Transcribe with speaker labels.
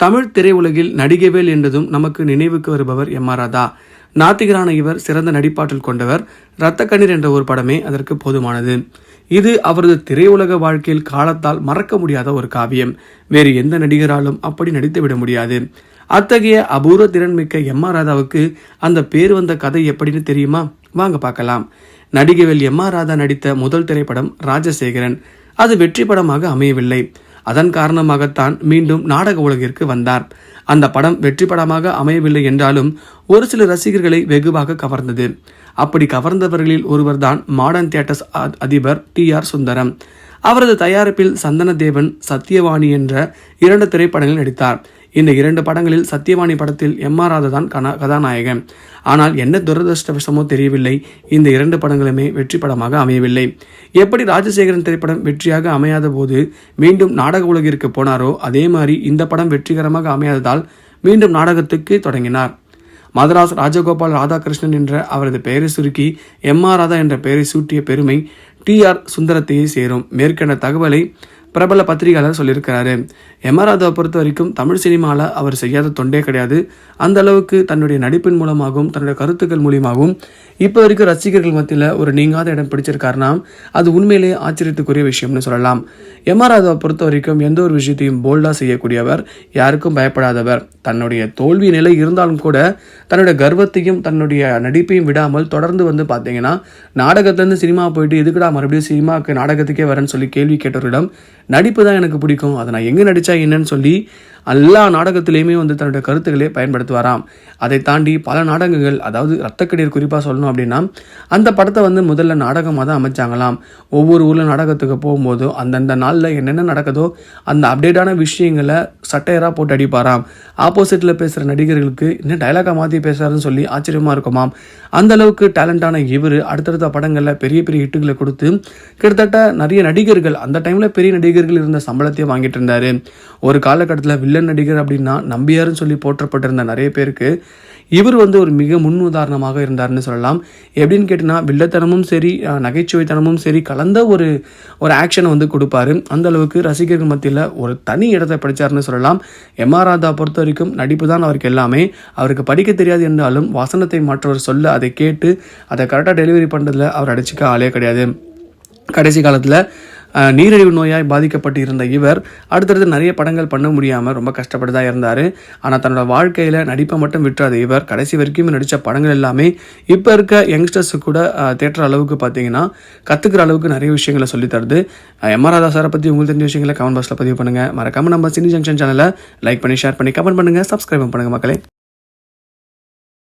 Speaker 1: தமிழ் திரையுலகில் நடிகவேல் என்றதும் நமக்கு நினைவுக்கு வருபவர் எம் ஆர் ராதா. நாத்திகரான இவர் சிறந்த நடிப்பாற்றல் கொண்டவர். இரத்த கண்ணீர் என்ற ஒரு படமே அதற்கு போதுமானது. இது அவரது திரையுலக வாழ்க்கையில் காலத்தால் மறக்க முடியாத ஒரு காவியம். வேறு எந்த நடிகராலும் அப்படி நடித்துவிட முடியாது. அத்தகைய அபூர்வ திறன்மிக்க எம் ஆர் ராதாவுக்கு அந்த பேர் வந்த கதை எப்படின்னு தெரியுமா? வாங்க பார்க்கலாம். நடிகவேல் எம் ஆர் ராதா நடித்த முதல் திரைப்படம் ராஜசேகரன். அது வெற்றி படமாக அமையவில்லை. அதன் காரணமாகத்தான் மீண்டும் நாடக உலகிற்கு வந்தார். அந்த படம் வெற்றி படமாக அமையவில்லை என்றாலும் ஒரு சில ரசிகர்களை வெகுவாக கவர்ந்தது. அப்படி கவர்ந்தவர்களில் ஒருவர்தான் மாடர்ன் தியேட்டர்ஸ் அ- அதிபர் டி ஆர் சுந்தரம். அவரது தயாரிப்பில் சந்தனதேவன் சத்யவாணி என்ற இரண்டு திரைப்படங்களில் நடித்தார். இந்த இரண்டு படங்களில் சத்யவாணி படத்தில் எம் ஆர் ராதா தான் கதாநாயகன். ஆனால் என்ன துரதிருஷ்டவசமோ தெரியவில்லை. இந்த இரண்டு படங்களுமே வெற்றி படமாக அமையவில்லை. எப்படி ராஜசேகரன் திரைப்படம் வெற்றியாக அமையாத போது மீண்டும் நாடக உலகிற்கு போனாரோ அதே மாதிரி இந்த படம் வெற்றிகரமாக அமையாததால் மீண்டும் நாடகத்துக்கு தொடங்கினார். மதராஸ் ராஜகோபால் ராதாகிருஷ்ணன் என்ற அவரது பெயரை சுருக்கி எம் ஆர் ராதா என்ற பெயரை சூட்டிய பெருமை டி ஆர் சுந்தரத்தையே சேரும். மேற்கண்ட தகவலை பிரபல பத்திரிகையாளர் சொல்லியிருக்கிறாரு. எம் ஆர் ராதாவை பொறுத்த வரைக்கும் தமிழ் சினிமாவில் அவர் செய்யாத தொண்டே கிடையாது. அந்த அளவுக்கு தன்னுடைய நடிப்பின் மூலமாகவும் தன்னுடைய கருத்துக்கள் மூலியமாகவும் இப்போ வரைக்கும் ரசிகர்கள் மத்தியில் ஒரு நீங்காத இடம் பிடிச்சிருக்காருனா அது உண்மையிலேயே ஆச்சரியத்துக்குரிய விஷயம்னு சொல்லலாம். எம் ஆர் ராதாவை பொறுத்த வரைக்கும் எந்த ஒரு விஷயத்தையும் போல்டாக செய்யக்கூடியவர் யாருக்கும் பயப்படாதவர். தன்னுடைய தோல்வி நிலை இருந்தாலும் கூட தன்னுடைய கர்வத்தையும் தன்னுடைய நடிப்பையும் விடாமல் தொடர்ந்து வந்து பார்த்தீங்கன்னா நாடகத்துலேருந்து சினிமா போயிட்டு எதுக்குடா மறுபடியும் சினிமாவுக்கு நாடகத்துக்கே வரேன்னு சொல்லி கேள்வி கேட்டவரிடம் நடிப்பு தான் எனக்கு பிடிக்கும் அதை நான் எங்கே நடித்தா என்னன்னு சொல்லி எல்லா நாடகத்திலையுமே வந்து தன்னுடைய கருத்துக்களை பயன்படுத்துவாராம். அதை தாண்டி பல நாடகங்கள் அதாவது ரத்தக்கடீர் குறிப்பாக சொல்லணும் அப்படின்னா அந்த படத்தை வந்து முதல்ல நாடகமாக தான் அமைச்சாங்களாம். ஒவ்வொரு ஊரில் நாடகத்துக்கு போகும்போதும் அந்தந்த நாளில் என்னென்ன நடக்குதோ அந்த அப்டேட்டான விஷயங்களை சட்டையராக போட்டு அடிப்பாராம். ஆப்போசிட்டில் பேசுகிற நடிகர்களுக்கு இன்னும் டைலாக மாற்றி பேசுகிறாருன்னு சொல்லி ஆச்சரியமாக இருக்குமாம். அந்த அளவுக்கு டேலண்டான இவர் அடுத்தடுத்த படங்களில் பெரிய பெரிய ஹிட்டுகளை கொடுத்து கிட்டத்தட்ட நிறைய நடிகர்கள் அந்த டைமில் பெரிய நடிகர்கள் இருந்த சம்பளத்தையே வாங்கிட்டு இருந்தாரு. ஒரு காலகட்டத்தில் வில்லன் நடிகர் அப்படின்னா நம்பியாருன்னு சொல்லி போற்றப்பட்டிருந்த நிறைய பேருக்கு இவர் வந்து ஒரு மிக முன் உதாரணமாக இருந்தார்னு சொல்லலாம். எப்படின்னு கேட்டிங்கன்னா வில்லத்தனமும் சரி நகைச்சுவைத்தனமும் சரி கலந்த ஒரு ஒரு ஆக்ஷனை வந்து கொடுப்பாரு. அந்த அளவுக்கு ரசிகர்கள் மத்தியில் ஒரு தனி இடத்தை படிச்சாருன்னு சொல்லலாம். எம் ஆர் ராதா பொறுத்த வரைக்கும் நடிப்பு தான் அவருக்கு எல்லாமே. அவருக்கு படிக்க தெரியாது என்றாலும் வசனத்தை மற்றவர் சொல்ல அதை கேட்டு அதை கரெக்டாக டெலிவரி பண்ணுறதுல அவர் அடிச்சுக்க ஆளே கிடையாது. கடைசி காலத்தில் நீரிழிவு நோயாய் பாதிக்கப்பட்டு இருந்த இவர் அடுத்தடுத்து நிறைய படங்கள் பண்ண முடியாமல் ரொம்ப கஷ்டப்பட்டு தான் இருந்தார். ஆனால் தன்னோட வாழ்க்கையில் நடிப்பை மட்டும் விட்டுறாத இவர் கடைசி வரைக்கும் நடித்த படங்கள் எல்லாமே இப்போ இருக்க யங்ஸ்டர்ஸு கூட தேட்டர் அளவுக்கு பார்த்தீங்கன்னா கற்றுக்கிற அளவுக்கு நிறைய விஷயங்களை சொல்லித் தருது. எம். ஆர். ராதா சாரை பற்றி உங்களுக்கு தெரிஞ்ச விஷயங்களை கமெண்ட் பாக்ஸில் பதிவு பண்ணுங்கள் மறக்காமல் நம்ம சினி ஜங்ஷன் சேனலை லைக் பண்ணி ஷேர் பண்ணி கமெண்ட் பண்ணுங்கள் சப்ஸ்கிரைப் பண்ணுங்கள் மக்களே.